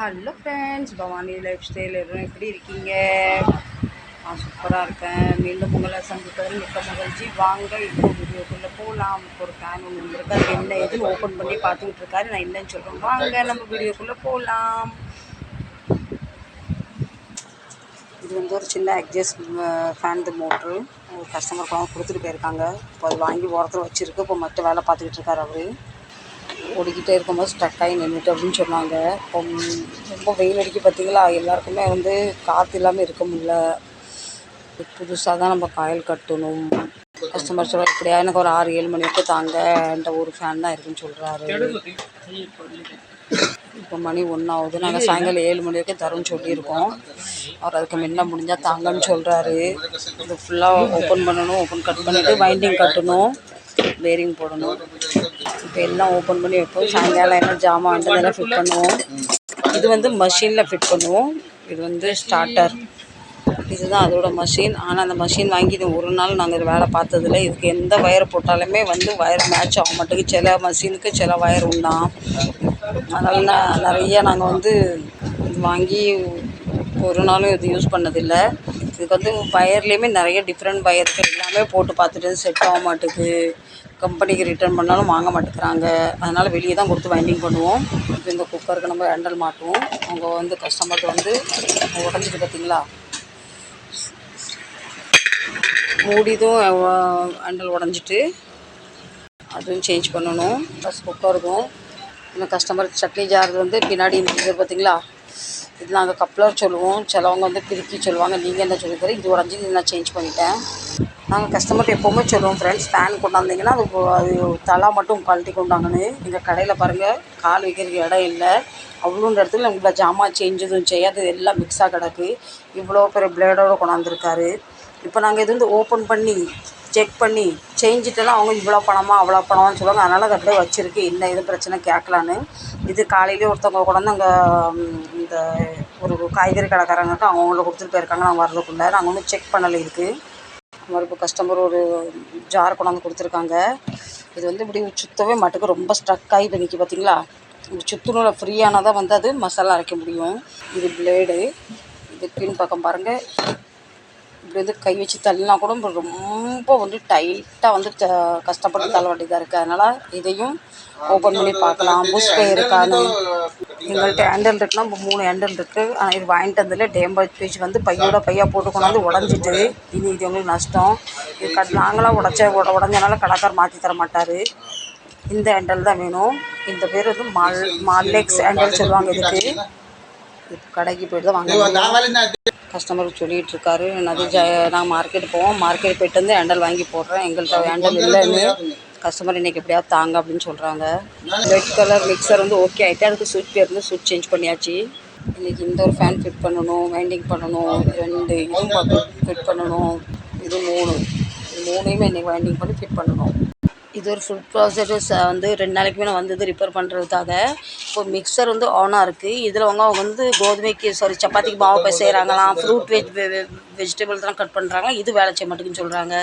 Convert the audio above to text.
Hello friends Bhavani life style எல்லாம் எப்படி இருக்கீங்க? நான் சூப்பராக இருக்கேன். மீண்டும் உங்களை சந்திப்பதில் மிக்க மகிழ்ச்சி. வாங்க இப்போ வீடியோக்குள்ளே போகலாம் ஒரு ஃபேன் ஒன்று வந்திருக்கு. அது என்ன எதுன்னு ஓப்பன் பண்ணி பார்த்துக்கிட்டு இருக்காரு? நான் என்னன்னு சொல்கிறேன் வாங்க நம்ம வீடியோக்குள்ளே போகலாம் இது வந்து ஒரு சின்ன அட்ஜஸ்ட் ஃபேன் மோட்ரு ஒரு கஸ்டமர் கொடுத்துட்டு போயிருக்காங்க. இப்போ அது வாங்கி ஓரத்தில் வச்சுருக்கு. இப்போ மற்ற வேலை பார்த்துக்கிட்டு இருக்காரு அவர். ஓடிக்கிட்டே இருக்கும்போது ஸ்டக் ஆகி நின்றுட்டு அப்படின்னு சொன்னாங்க. ரொம்ப வெயில் அடிக்க பார்த்தீங்களா? எல்லாருக்குமே வந்து காற்று இல்லாமல் இருக்க முடியல. புதுசாக தான் நம்ம காயல் கட்டணும். கஸ்டமர் சொல்ல இப்படியா? எனக்கு ஒரு ஆறு ஏழு மணி வரைக்கும் தாங்க. என்கிட்ட ஒரு ஃபேன் தான் இருக்குன்னு சொல்கிறாரு இப்போ மணி ஒன்றாவது நாங்கள் சாயங்காலம் ஏழு மணி வரைக்கும் தரும்னு சொல்லியிருக்கோம். அவர் அதுக்கு முன்ன முடிஞ்சால் தாங்கன்னு சொல்கிறாரு இது ஃபுல்லாக ஓப்பன் பண்ணணும் ஓப்பன் கட் பண்ணிவிட்டு வைண்டிங் கட்டணும் பேரிங் போடணும். இப்போ எல்லாம் ஓப்பன் பண்ணி வைப்போம். சாயங்காலம் என்ன ஜாமான் வந்து அதெல்லாம் ஃபிட் பண்ணுவோம். இது வந்து மஷினில் ஃபிட் பண்ணுவோம். இது வந்து ஸ்டார்டர் இதுதான் அதோட மஷின் ஆனால் அந்த மஷின் வாங்கி இது ஒரு நாள் நாங்கள் வேலை பார்த்ததில்ல. இதுக்கு எந்த வயர் போட்டாலுமே வந்து வயர் மேட்ச் ஆக மாட்டேங்குது சில மஷினுக்கு சில வயர் உண்டாம் அதனால் நான் நிறைய நாங்கள் வந்து வாங்கி ஒரு நாளும் இது யூஸ் பண்ணதில்லை. இதுக்கு வந்து வயர்லேயுமே நிறைய டிஃப்ரெண்ட் வயர்கள் எல்லாமே போட்டு பார்த்துட்டு செட் ஆக மாட்டேங்குது கம்பெனிக்கு ரிட்டர்ன் பண்ணாலும் வாங்க மாட்டேங்கிறாங்க. அதனால் வெளியே தான் கொடுத்து வைண்டிங் பண்ணுவோம். இப்போ இந்த குக்கருக்கு நம்ம ஹேண்டல் மாட்டுவோம். அவங்க வந்து கஸ்டமர்கிட்ட வந்து உடஞ்சிட்டு பார்த்தீங்களா மூடிதும் ஹேண்டல் உடஞ்சிட்டு அதுவும் சேஞ்ச் பண்ணணும். ப்ளஸ் குக்கருக்கும் இன்னும் கஸ்டமருக்கு சட்னி ஜார் வந்து பின்னாடி இந்த இது பார்த்தீங்களா இது நாங்கள் கப்ளர் சொல்லுவோம். சிலவங்க வந்து பிரிக்கி சொல்லுவாங்க. நீங்கள் என்ன சொல்லித்தர இது உடஞ்சி நான் சேஞ்ச் பண்ணிட்டேன். நாங்கள் கஸ்டமர்கிட்ட எப்போவுமே சொல்லுவோம் ஃப்ரெண்ட்ஸ் ஃபேன் கொண்டாந்தீங்கன்னா அது அது தலா மட்டும் கழட்டி கொண்டாங்கன்னு. எங்கள் கடையில் பாருங்கள் கால் வைக்கிறதுக்கு இடம் இல்லை. அவ்வளோன்ற இடத்துல இவ்வளோ ஜாமான் செஞ்சதும் செய்யாது எல்லாம் மிக்ஸாக கிடக்கு. இவ்வளோ பெரிய பிளேடோடு கொண்டாந்துருக்காரு. இப்போ நாங்கள் இது வந்து ஓப்பன் பண்ணி செக் பண்ணி செஞ்சுட்டெல்லாம் அவங்க இவ்வளோ பணமா அவ்வளோ பணமான்னு சொல்லுவாங்க. அதனால் அதை அப்படியே வச்சுருக்கு. என்ன எதுவும் பிரச்சனை கேட்கலான்னு. இது காலையிலேயே ஒருத்தவங்க கொண்டாந்து அங்கே இந்த ஒரு காய்கறி கடைக்காரங்களுக்கு அவங்கள கொடுத்துட்டு போயிருக்காங்க. நாங்கள் வரதுக்குள்ளே நாங்கள் ஒன்றும் செக் பண்ணலை இருக்குது மாதிரி இப்போ கஸ்டமர் ஒரு ஜார் கொண்டாந்து கொடுத்துருக்காங்க. இது வந்து இப்படி சுத்தவே மாட்டுக்கு ரொம்ப ஸ்ட்ரக் ஆகி இப்போ நிற்கி பார்த்தீங்களா இப்படி சுற்றுனூல ஃப்ரீயானால் தான் வந்து அது மசாலா அரைக்க முடியும். இது பிளேடு இது பின் பக்கம் பாருங்கள் இப்படி வந்து கை வச்சு தள்ளினா கூட ரொம்ப வந்து டைட்டாக வந்து த- கஷ்டப்பட்டு தள்ள வேண்டியதாக இருக்குது அதனால் இதையும் ஓப்பன் பண்ணி பார்க்கலாம். புஷ்பே இருக்கான்னு. எங்கள்கிட்ட ஹேண்டில் இருக்குன்னா இப்போ மூணு ஹேண்டில் இருக்குது ஆனால் இது வாங்கிட்டு வந்ததில் டேம்பேஜ் பேஜ் வந்து பையோட பையா போட்டு கொண்டாந்து உடஞ்சிட்டு இனி இது எங்களுக்கு நஷ்டம். இது கட் நாங்களாம் உடச்ச உட உடஞ்சனால கடைக்கார் மாற்றி தர மாட்டார். இந்த ஹேண்டல் தான் வேணும். இந்த பேர் வந்து மால் மால்லெக்ஸ் ஹேண்டல் சொல்லுவாங்க இதுக்கு. இப்போ கடைக்கு போயிட்டு தான் வாங்க கஸ்டமருக்கு சொல்லிட்டு இருக்காரு. என்னது ஜ நான் மார்க்கெட் போவோம். மார்க்கெட் போயிட்டு வந்து ஹேண்டல் வாங்கி போடுறேன். எங்கள்கிட்ட ஹேண்டல் இல்லைன்னு. கஸ்டமர் இன்னைக்கு எப்படியாவது தாங்க அப்படின்னு சொல்கிறாங்க ரெட் கலர் மிக்சர் வந்து ஓகே ஆகிட்டு அதுக்கு சுவிட்ச் பேர் வந்து சுவிட்ச் சேஞ்ச் பண்ணியாச்சு. இன்னைக்கு இந்த ஒரு ஃபேன் ஃபிட் பண்ணணும் வைண்டிங் பண்ணணும் ரெண்டு இதுவும் ஃபிட் பண்ணணும். இது மூணு. இது மூணையுமே இன்னைக்கு வைண்டிங் பண்ணி ஃபிட் பண்ணணும். இது ஒரு ஃபுட் ப்ராசஸ் வந்து ரெண்டு நாளைக்கு மேலே வந்தது ரிப்பேர் பண்ணுறதுக்காக இப்போ மிக்சர் வந்து ஆனாக இருக்குது இதில் அவங்க அவங்க வந்து கோதுமைக்கு சாரி சப்பாத்திக்கு மாவு போய் செய்கிறாங்களாம் ஃப்ரூட் வெஜ் வெஜிடபிள்ஸ்லாம் கட் பண்ணுறாங்க இது வேலை செய்ய மாட்டேங்குன்னு சொல்கிறாங்க